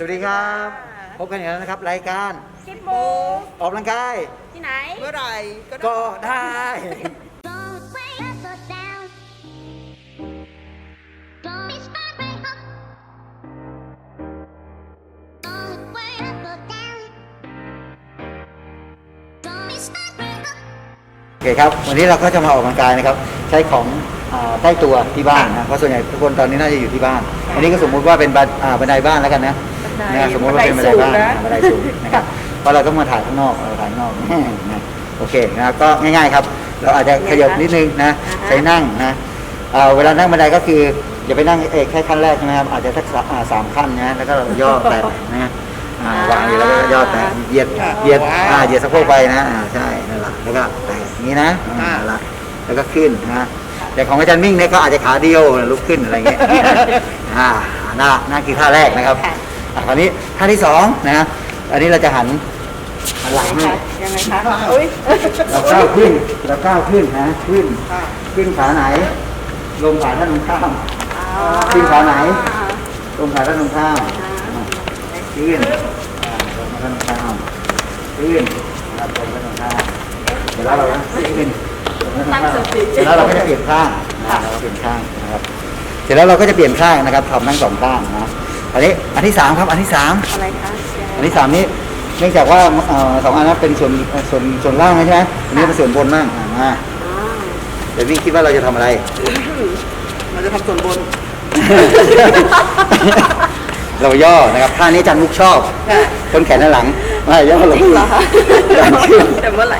สวัสดีครับ พบกันอีกแล้วนะครับ รายการคิดบูออกกำลังกายที่ไหน เมื่อไหร่ก็ได้ก็ได้ Don't wait up or down. Don't be smart, right up. Don't wait up or down. Don't be smart, right up. โอเคครับ วันนี้เราก็จะมาออกกำลังกายนะครับ ใช้ของอ่าใกล้ตัวที่บ้านนะ เพราะส่วนใหญ่ทุกคนตอนนี้น่าจะอยู่ที่บ้าน อันนี้ก็สมมุติว่าเป็นบันอ่าบันไดบ้านแล้วกันนะบัน ไดนะสมมติว่าเป็นบันไดบ้านบันไดสูงนะบันไดสูงนะครับเพราะเราต้องมาถ่ายข้างนอกเราถ่ายข้างนอกนะโอเคนะครับก็ง่ายๆครับ เราอาจจะขยับนิดนึงนะใช้นั่งนะเอ่อเวลานั่งบันไดก็คืออย่าไปนั่งเอกแค่ขั้นแรกใช่ไหมครับอาจจะสักสามอ่าสามขั้นนะแล้วก็ย่อแตะนะอ่าวางอยู่แล้วก็ย่อแตะเหยียดเหยียดอ่าเหยียดสะโพกไปนะอ่าใช่นั่นแหละแล้วก็แตะอย่างนี้นะอ่านั่นแหละแล้วก็ขึ้นนะแต่ของอาจารย์มิ่งเนี่ยก็อาจจะขาเดียวลุกขึ้นอะไรเงี้ยอ่าหน้าหน้าคือท่าแรกนะครับ อะคราวนี้ท่าที่สองนะอันนี้เราจะหันหันหลังให้ ยังไงคะอุ้ยเราก้าวขึ้นเราก้าวขึ้นนะขึ้นขึ้นขาไหน ลงขาท่านตรงข้าม ขึ้นขาไหน ลงขาท่านตรงข้ามขึ้นอ่าลงขาท่านตรงข้ามขึ้นนะครับลงขาท่านตรงข้ามเดี๋ยวเราก็ขึ้นลงขาท่านตรงข้ามเสร็จแล้วเราก็จะเปลี่ยนข้างนะเราก็เปลี่ยนข้างนะครับ เสร็จแล้วเราก็จะเปลี่ยนข้างนะครับทำทั้งสองข้างนะ อันนี้อันที่สามครับอันที่สามอะไรคะอันที่สามนี้เนื่องจากว่าเอ่อสองอันนั้นเป็นส่วนเอ่อส่วนส่วนล่างใช่ไหมอันนี้เป็นส่วนบนบ้างอ่ามาเดี๋ยวพี่คิดว่าเราจะทำอะไรเราจะทำส่วนบน เราย่อนะครับท่านี้อาจันมุกชอบต้นแขนด้านหลังไม่ย่อลงจริงเหรอคะดันขึ้นแต่เมื่อไหร่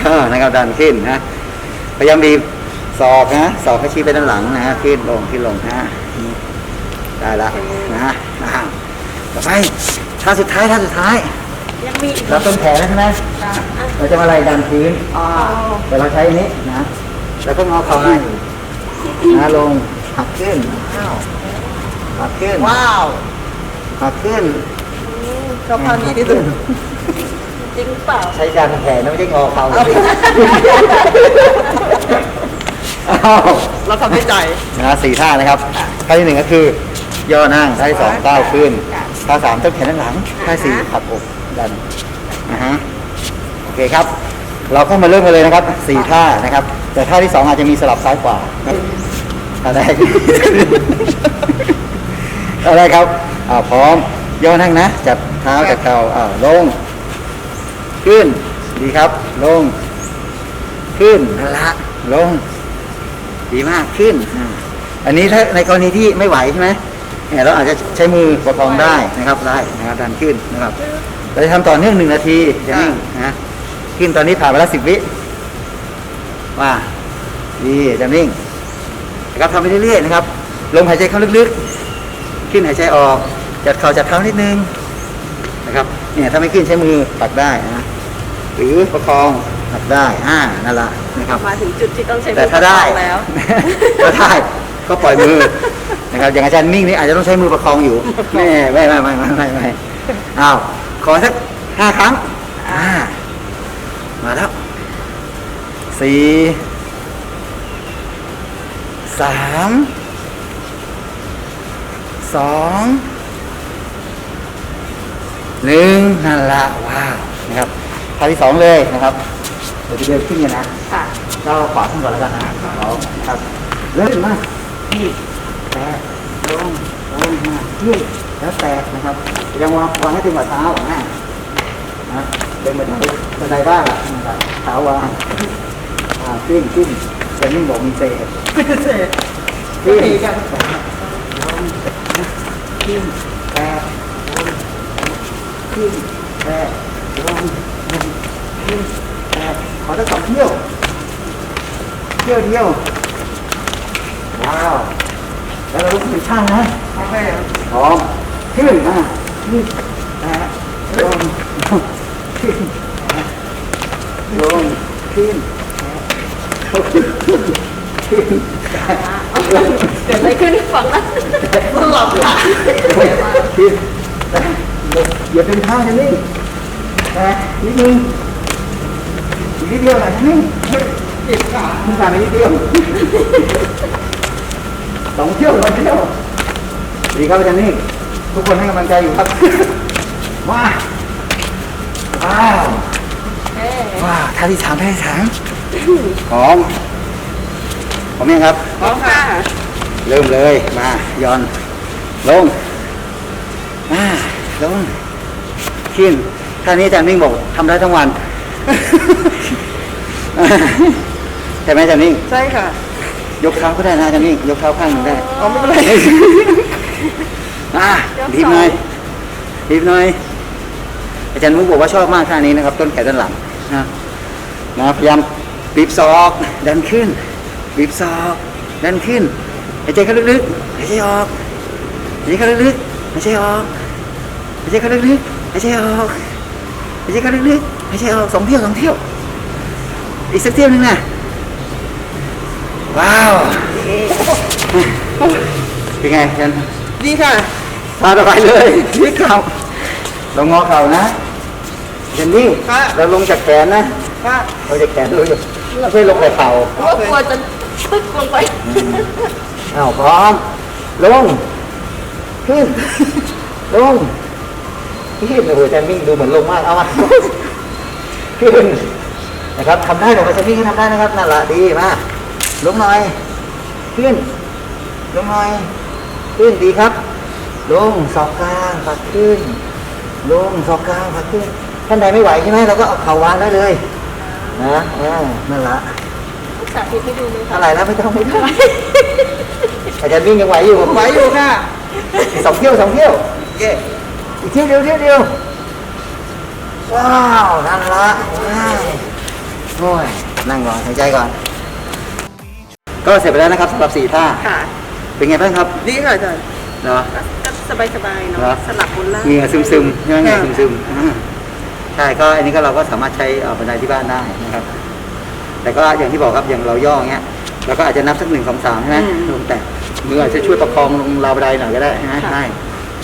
ย่อนะครับดันขึ้นนะพยายามบีบศอกนะศอกให้ชี้ไปด้านหลังนะฮะขึ้นลงขึ้นลงนะนี่ ได้ละนะฮะอ่าต่อไปท่าสุดท้ายท่าสุดท้ายยังมีอีกเราต้นแขนแล้วใช่ไหมเราจะมาไล่ดันพื้นอ๋อแต่เราใช้อันนี้นะแล้วก็งอเข่าในนะลงหักขึ้นหักขึ้นว้าวหักขึ้นชอบท่านี้ที่สุดจริงเปล่าใช้การแขนนะไม่ใช่งอเข่าอ้าวเราทำให้ใจนะสี่ท่านะครับท่าที่หนึ่งก็คือ ย่อนั่งท่าที่สองก้าวขึ้นท่าสามต้นแขนด้านหลังท่าสี่ขับอกดันนะฮะโอเคครับ เราก็มาเริ่มกันเลยนะครับสี่ท่านะครับ แต่ท่าที่สองอาจจะมีสลับซ้ายขวาท่าแรกอะไรครับอ่าพร้อมย่อนั่งนะ จับเท้าจับเข่าอ่าลง ขึ้นดีครับ ลง ขึ้นนั่นละลง ดีมากขึ้นอ่าอันนี้ถ้าในกรณีที่ไม่ไหวใช่ไหม เนี่ยเราอาจจะใช้มือประคองได้นะครับได้นะครับดันขึ้นนะครับเราจะทำต่อเนื่องหนึ่งนาทีจะนิ่งนะขึ้นตอนนี้ผ่านไปแล้วสิบวิว่าดีจะนิ่งนะครับทำไปเรื่อยๆนะครับลมหายใจเข้าลึกๆ ขึ้นหายใจออกจัดเข่าจัดเท้านิดนึงนะครับเนี่ยถ้าไม่ขึ้นใช้มือปัดได้นะหรือประคองปัดได้อ่านั่นละนะครับมาถึงจุดที่ต้องใช้แต่ถ้าได้มือประคองแล้วถ้าได้ก็ปล่อยมือ นะครับอย่างอาจารย์มิ่งนี่อาจจะต้องใช้มือประคองอยู่ไม่ไม่ไม่ไม่ไม่ไม่ไม่อ้าวขอสักห้าครั้งอ่ามาแล้วสี่สามสองหนึ่งนั่นละว้าวนะครับท่าที่สองเลยนะครับเดี๋ยวจะเดินขึ้นกันนะค่ะเราขวาขึ้นก่อนแล้วกันนะเราครับเริ่มมาที่ แตะลงลงมาขึ้นแล้วแตะนะครับยังวางวางให้ถึงหัวเท้านะนะเป็นเหมือนบันไดบ้านอะนะครับเท้าวางอ่าขึ้นขึ้นเป็นนิ่บอกมีเศษเสร็จขึ้นกันลงขึ้นแตะลงขึ้นแตะลงขึ้นแตะขอสักสองเที่ยวเที่ยวเดียวว้าว แล้วเราลุกขึ้นข้างนะโอเคพร้อมขึ้นอะขึ้นแตะลงลงขึ้นแตะลงขึ้นแตะลงขึ้นแตะลงเกิดอะไรขึ้นฝั่งนั้นสลับหลังขึ้นแตะลงอย่าเป็นข้างจะนิ่งแตะนิดนึงอีกนิดเดียวหน่อยจะนิ่งติดขามึงผ่านไปนิดเดียว สองเที่ยวสองเที่ยวดีครับอาจารย์นี่ทุกคนให้กำลังใจอยู่ครับว้าวว้าวเอ้ยว้าวท่าที่สามท่าที่สามพร้อมพร้อมยังครับพร้อมค่ะเริ่มเลยมาย้อนลงมาลงขึ้นท่านี้อาจารย์มิ่งบอกทำได้ทั้งวันใช่ไหมอาจารย์มิ่งใช่ค่ะ ยกเท้าก็ได้นะอาจารย์มิ่งยกเท้าข้างหนึ่งได้อ๋อไม่เป็นไรอะดีบหน่อยดีบหน่อยอาจารย์มุกบอกว่าชอบมากท่านี้นะครับ ต้นแขนด้านหลังนะนะพยายามบีบศอกดันขึ้นบีบศอกดันขึ้นหายใจเข้าลึกๆหายใจออกหายใจเข้าลึกๆหายใจออกหายใจเข้าลึกๆหายใจออกหายใจเข้าลึกๆหายใจออกสองเที่ยวสองเที่ยวอีกสักเที่ยวหนึงนะ ว้าวเป็นไงอาจารย์ดีค่ะพาต่อไปเลยนี่เข่าเรางอเข่านะเจนนี่ค่ะเราลงจากแขนนะค่ะเราจากแขนเลยไม่ใช่ลงแต่เข่าเพราะว่ากลัวจะตึ๊กลงไปอ้าวพร้อมลงขึ้นลงขึ้นโอ้โหแจนมิ่งดูเหมือนลงมากเอามาขึ้นนะครับทำได้หนูกับแจนมิ่งก็ทำได้นะครับนั่นแหละดีมาก ลงหน่อย ขึ้น ลงหน่อย ขึ้นดีครับ ลงศอกกลางผักขึ้น ลงศอกกลางผักขึ้นท่านใดไม่ไหวใช่ไหมเราก็เอาเข่าวางได้เลย นะเออนั่นละสาธิตให้ดูเลยค่ะอะไรแล้วไม่ต้องไม่ต้องอาจารย์วิ่งยังไหวอยู่ไหวอยู่ค่ะอีกสองเที่ยวสองเที่ยวเย้อีกเที่ยวเดียวเที่ยวเดียวว้าวนั่นละว้าวโอ้ยนั่งก่อนหายใจก่อน ก็เสร็จไปแล้วนะครับสำหรับสี่ท่า ค่ะ เป็นไงบ้างครับดีค่ะอาจารย์เนาะ ก็สบายสบายๆเหรอเนาะสลับบนล่างเหงื่อซึมซึมๆใช่ไหมเหงื่อค่ะซึมซึมๆอ่าใช่ก็อันนี้ก็เราก็สามารถใช้เอ่อบันไดที่บ้านได้นะครับ แต่ก็อย่างที่บอกครับอย่างเราย่ออย่างเงี้ยเราก็อาจจะนับสักหนึ่งสองสามใช่ไหมลงแต่มืออาจจะช่วยประคองลงราวบันไดหน่อยก็ได้ใช่ไหมได้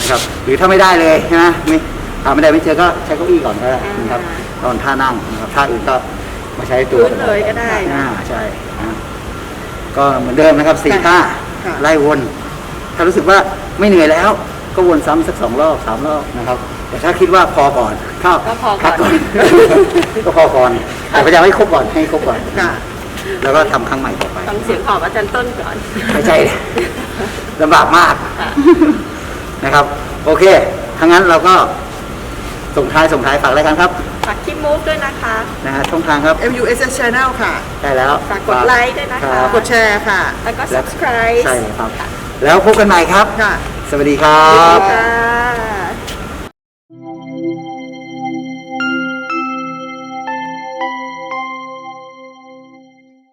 นะครับ หรือถ้าไม่ได้เลยใช่ไหมไม่หาบันไดไม่เจอก็ใช้เก้าอี้ก่อนก็ได้นะครับตอนท่านั่งนะครับท่าอื่นก็มาใช้ตัวพื้นเลยก็ได้อ่านะใช่อ่า ก็เหมือนเดิมนะครับสี่ค่ะท่าค่ะไล่วน ถ้ารู้สึกว่าไม่เหนื่อยแล้ว ก็วนซ้ำสักสองรอบสามรอบนะครับ แต่ถ้าคิดว่าพอก่อนก็ก็พอพัก่อน ก็พอก่อนแต่พยายามให้ครบก่อนให้ครบก่อน ค่ะแล้วก็ทำครั้งใหม่ต่อไปฟังเสียงหอบอาจารย์ต้นก่อน ไม่ใช่ ลำบากมากค่ะ นะครับ โอเคทั้างนั้นเราก็ส่งท้ายส่งท้ายฝากรายการครับ ฝากคลิปมูฟด้วยนะคะ นะฮะช่องทางครับ MUSS Channel ค่ะ ได้แล้วฝากกดไลค์ด้วยนะคะ รับ กดแชร์ค่ะ แล้วก็ subscribe ใช่ครับ แล้วพบกันใหม่ครับ ค่ะ สวัสดีครับค่ะ